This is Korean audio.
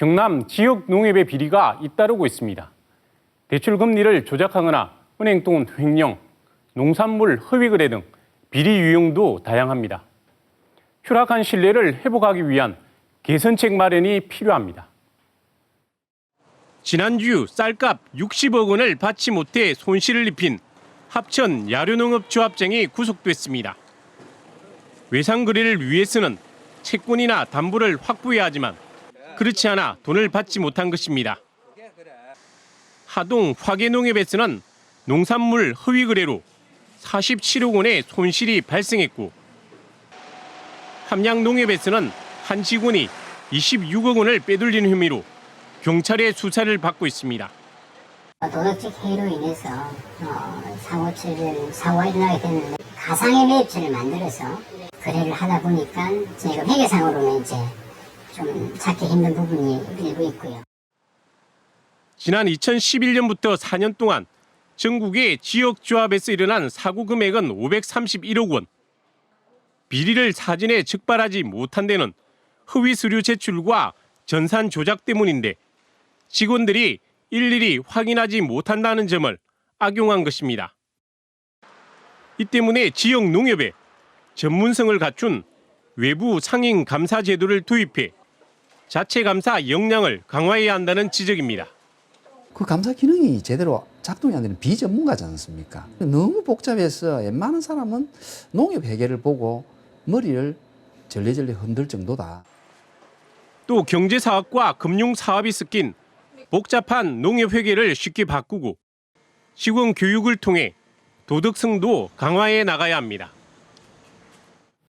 경남 지역 농협의 비리가 잇따르고 있습니다. 대출 금리를 조작하거나 은행 돈 횡령, 농산물 허위 거래 등 비리 유형도 다양합니다. 추락한 신뢰를 회복하기 위한 개선책 마련이 필요합니다. 지난주 쌀값 60억 원을 받지 못해 손실을 입힌 합천 야류농업조합장이 구속됐습니다. 외상 거래를 위해서는 채권이나 담보를 확보해야 하지만 그렇지 않아 돈을 받지 못한 것입니다. 하동 화계농협에서는 농산물 허위 거래로 47억 원의 손실이 발생했고 함양농협에서는 한 직원이 26억 원을 빼돌린 혐의로 경찰의 수사를 받고 있습니다. 도덕적 해이로 인해서 어, 사고치를 사고가 일어나게 됐는데 가상의 매입처를 만들어서 거래를 하다 보니까 저희가 회계상으로는 이제 좀 찾기 힘든 부분이 일부 있고요. 지난 2011년부터 4년 동안 전국의 지역 조합에서 일어난 사고 금액은 531억 원. 비리를 사진에 적발하지 못한 데는 허위 서류 제출과 전산 조작 때문인데 직원들이 일일이 확인하지 못한다는 점을 악용한 것입니다. 이 때문에 지역 농협에 전문성을 갖춘 외부 상인 감사 제도를 도입해 자체 감사 역량을 강화해야 한다는 지적입니다. 그 감사 기능이 제대로 작동이 안 되는 비전문가지 않습니까? 너무 복잡해서 웬만한 사람은 농협 회계를 보고 머리를 절레절레 흔들 정도다. 또 경제 사업과 금융 사업이 섞인 복잡한 농협 회계를 쉽게 바꾸고 직원 교육을 통해 도덕성도 강화해 나가야 합니다.